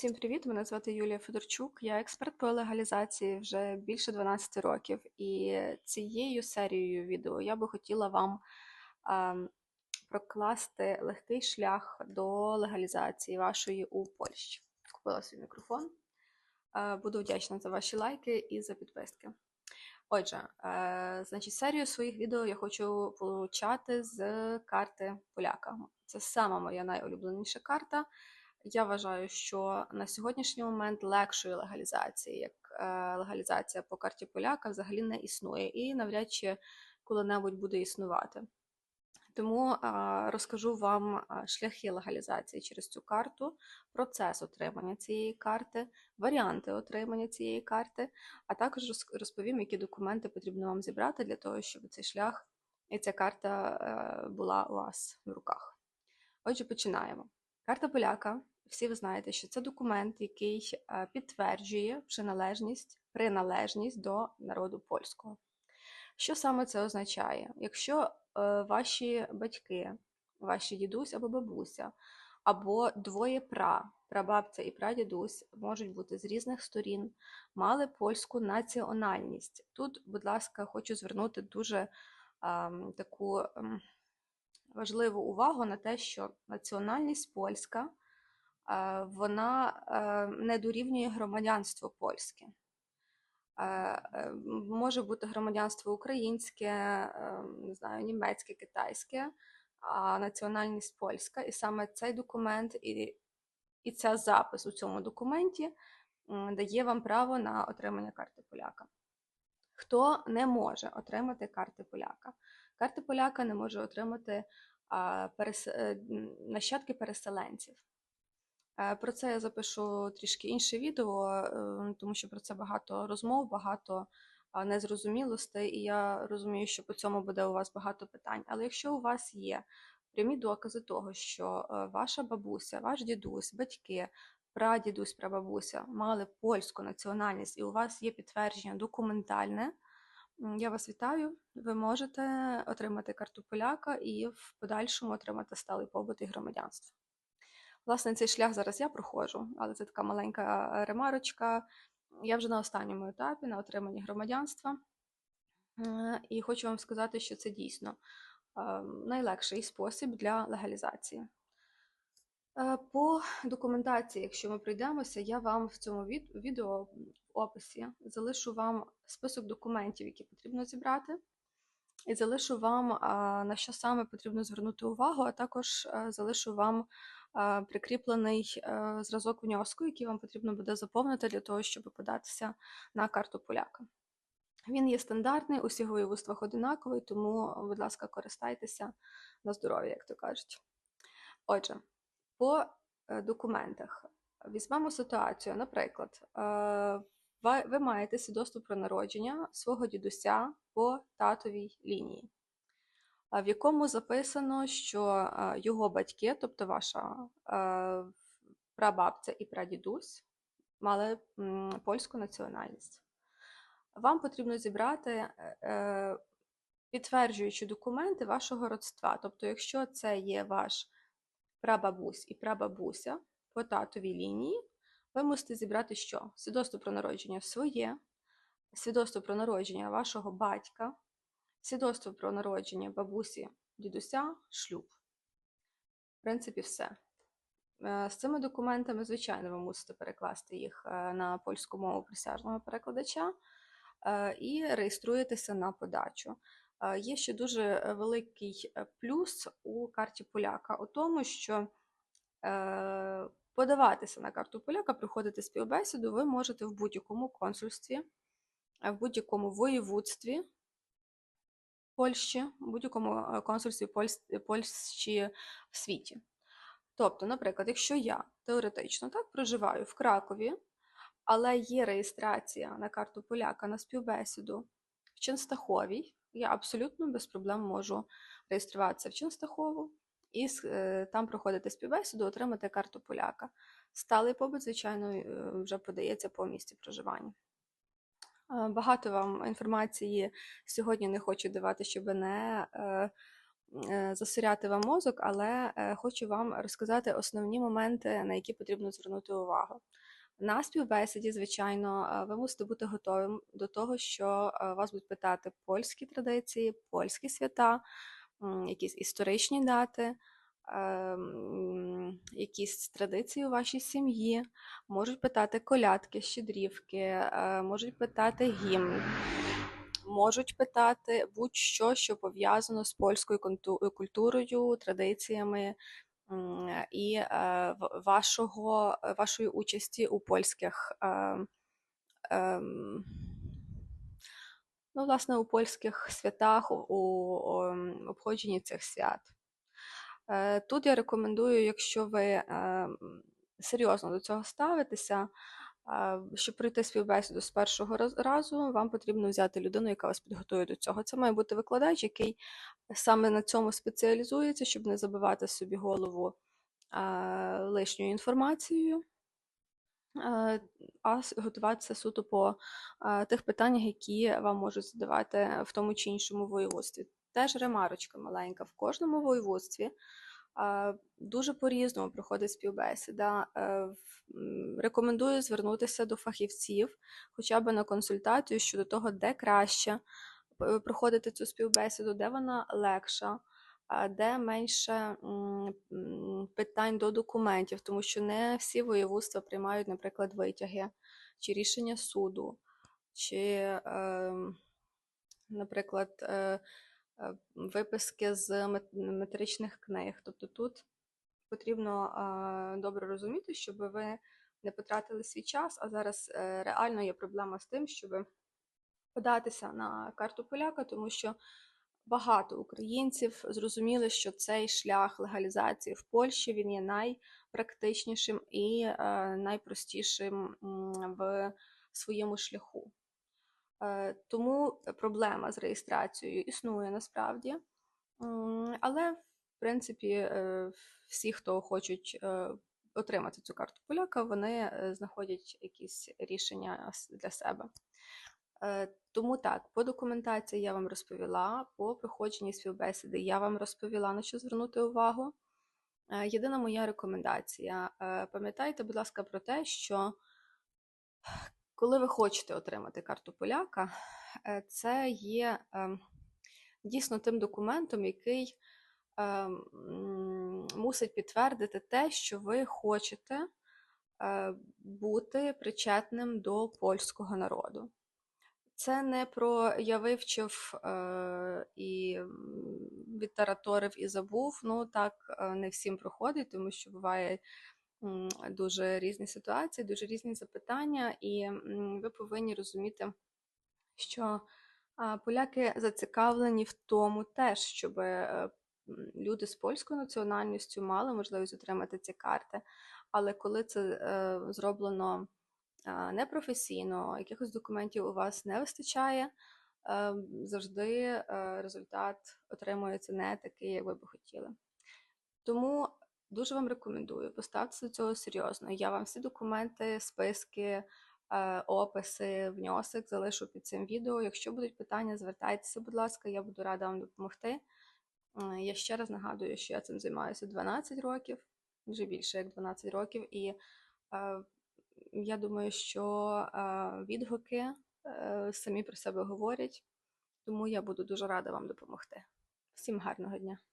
Всім привіт! Мене звати Юлія Федорчук. Я експерт по легалізації вже більше 12 років. І цією серією відео я би хотіла вам прокласти легкий шлях до легалізації вашої у Польщі. Купила свій мікрофон. Буду вдячна за ваші лайки і за підписки. Отже, значить, серію своїх відео я хочу почати з карти поляка. Це сама моя найулюбленіша карта. Я вважаю, що на сьогоднішній момент легшої легалізації, як е, легалізація по карті поляка, взагалі не існує і навряд чи коли-небудь буде існувати. Тому е, розкажу вам е, шляхи легалізації через цю карту, процес отримання цієї карти, варіанти отримання цієї карти, а також розповім, які документи потрібно вам зібрати для того, щоб цей шлях і ця карта була у вас в руках. Отже, починаємо. Карта поляка. Всі ви знаєте, що це документ, який підтверджує приналежність, приналежність до народу польського. Що саме це означає? Якщо е, ваші батьки, ваші дідусь або бабуся, або двоє пра, прабабця і прадідусь можуть бути з різних сторін, мали польську національність. Тут, будь ласка, хочу звернути дуже ем, таку ем, важливу увагу на те, що національність польська вона е, не дорівнює громадянство польське. Е, може бути громадянство українське, не знаю, німецьке, китайське, а національність польська. І саме цей документ і і ця запис у цьому документі дає вам право на отримання карти поляка. Хто не може отримати карти поляка? Карти поляка не може отримати. Е, нащадки переселенців. Е, про це я запишу трішки інше відео, е, тому що про це багато розмов, багато незрозумілостей, і я розумію, що по цьому буде у вас багато питань. Але якщо у вас є прямі докази того, що ваша бабуся, ваш дідусь, батьки, прадідусь, прабабуся мали польську національність, і у вас є підтвердження документальне. Я вас вітаю. Ви можете отримати карту поляка і в подальшому отримати сталий побут і громадянство. Власне, цей шлях зараз я проходжу, але це така маленька ремарочка. Я вже на останньому етапі на отриманні громадянства. І хочу вам сказати, що це дійсно найлегший спосіб для легалізації. Е, по документації, якщо ми пройдемося, я вам в цьому відео в описі залишу вам список документів, які потрібно зібрати, і залишу вам, на що саме потрібно звернути увагу, а також е, залишу вам прикріплений е, зразок внеску, який вам потрібно буде заповнити для того, щоб податися на карту поляка. Він є стандартний, усіх воєводствах одинаковий, тому, будь ласка, користайтеся на здоров'я, як то кажуть. Отже. По е, документах візьмемо ситуацію, наприклад, е, ви маєте свідоцтво про народження свого дідуся по татовій лінії, в якому записано, що е, його батьки, тобто ваша прабабця і прадідусь, мали польську національність. Вам потрібно зібрати підтверджуючі документи вашого родства. Тобто, якщо це є ваш прабабусь і прабабуся по татовій лінії, ви мусите зібрати що? Свідоцтво про народження своє, свідоцтво про народження вашого батька, свідоцтво про народження бабусі, дідуся, шлюб. В принципі, все. Е, з цими документами, звичайно, ви мусите перекласти їх е, на польську мову присяжного перекладача е, і реєструєтеся на подачу. Є ще дуже великий плюс у карті поляка у тому, що подаватися на карту поляка, приходити співбесіду, ви можете в будь-якому консульстві, в будь-якому воєводстві Польщі, в будь-якому консульстві Польщі в світі. Тобто, наприклад, якщо я теоретично так проживаю в Кракові, але є реєстрація на карту поляка на співбесіду в Ченстаховій, я абсолютно без проблем можу реєструватися в Ченстахову і е, там проходити співбесіду, отримати карту поляка. Сталий побут, звичайно, е, вже подається по місці проживання. Багато вам інформації сьогодні не хочу давати, щоб не е, е, засоряти вам мозок, але е, хочу вам розказати основні моменти, на які потрібно звернути увагу. На співбесіді, звичайно, ви мусите бути готовим до того, що вас будуть питати польські традиції, польські свята, якісь історичні дати, якісь традиції у вашій сім'ї, можуть питати колядки, щедрівки, е, можуть питати гімн, можуть питати будь-що, що пов'язано з польською культурою, традиціями і е, вашого, вашої участі у польських. е, ем, Ну, власне, у польських святах, у, ем, обходженні цих свят. Е, Тут я рекомендую, якщо ви е, серйозно до цього ставитеся, щоб пройти співбесіду з першого разу, вам потрібно взяти людину, яка вас підготує до цього. Це має бути викладач, який саме на цьому спеціалізується, щоб не забивати собі голову лишньою інформацією. А готуватися суто по тих питаннях, які вам можуть задавати в тому чи іншому воєводстві. Теж ремарочка маленька. В кожному воєводстві дуже по-різному проходить співбесіда. Е, Рекомендую звернутися до фахівців, хоча б на консультацію щодо того, де краще е, проходити цю співбесіду, де вона легша, де менше питань до документів, тому що не всі воєводства приймають, наприклад, витяги чи рішення суду, чи, ем, наприклад, е, виписки з мет- метричних книг. Тобто тут потрібно е, добре розуміти, щоб ви не потратили свій час, а зараз е, реально є проблема з тим, щоб податися на карту поляка, тому що багато українців зрозуміли, що цей шлях легалізації в Польщі він є найпрактичнішим і е, найпростішим в своєму шляху. Е, Тому проблема з реєстрацією існує насправді. Але, в принципі, е, всі, хто хочуть е, отримати цю карту поляка, вони знаходять якісь рішення для себе. Тому так, по документації я вам розповіла, по проходженні співбесіди я вам розповіла, на що звернути увагу. Єдина моя рекомендація: пам'ятайте, будь ласка, про те, що коли ви хочете отримати карту поляка, е, це є ем, дійсно тим документом, який ем, мусить підтвердити те, що ви хочете е, бути причетним до польського народу. Це не про я вивчив е, і відтараторив і забув. Ну так не всім проходить, тому що буває дуже різні ситуації, дуже різні запитання, і ви повинні розуміти, що поляки зацікавлені в тому теж, щоб е, люди з польською національністю мали можливість отримати ці карти. Але коли це е, зроблено непрофесійно, якихось документів у вас не вистачає, е, завжди результат отримується не такий, як ви би хотіли. Тому дуже вам рекомендую поставтеся до цього серйозно. Я вам всі документи, списки, е, описи, внесок залишу під цим відео. Якщо будуть питання, звертайтеся, будь ласка, я буду рада вам допомогти. Е, Я ще раз нагадую, що я цим займаюся 12 років, вже більше як 12 років, і е, я думаю, що відгуки самі про себе говорять, тому я буду дуже рада вам допомогти. Всім гарного дня!